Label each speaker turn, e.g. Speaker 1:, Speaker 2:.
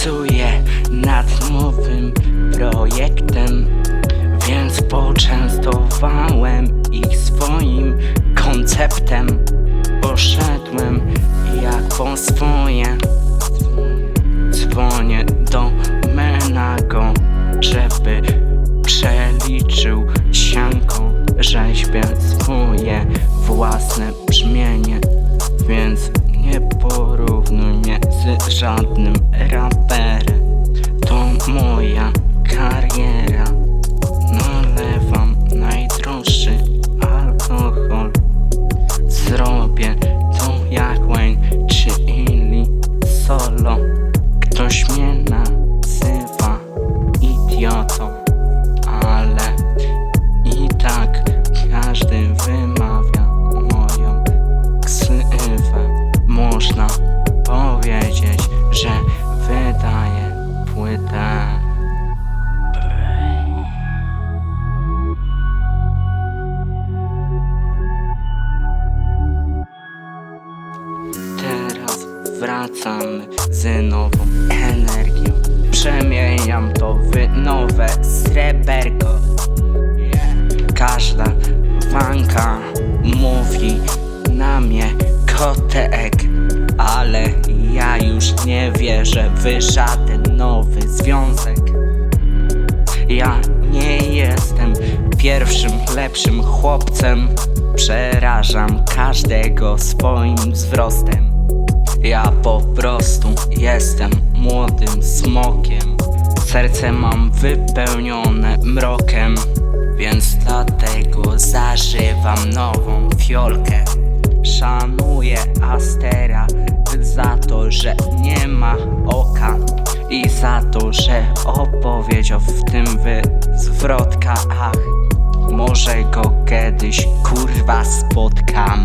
Speaker 1: pracuję nad nowym projektem Więc poczęstowałem ich swoim konceptem. Poszedłem jak po swoje Dzwonię do Menago, żeby przeliczył sianko Rzeźbię swoje własne brzmienie Więc nie porównuj mnie z żadnym ramem so long. Teraz wracamy z nową energią. Przemieniam to w nowe sreberko. Każda wanka mówi na mnie kotek Ale ja już nie wierzę w żaden nowy związek. Ja nie jestem pierwszym lepszym chłopcem. Przerażam każdego swoim wzrostem Ja po prostu jestem młodym smokiem. Serce mam wypełnione mrokiem Więc dlatego zażywam nową fiolkę. Szanuję Astera za to, że nie ma oka i za to, że opowiedział w tym zwrotka Ach, może go kiedyś kurwa spotkam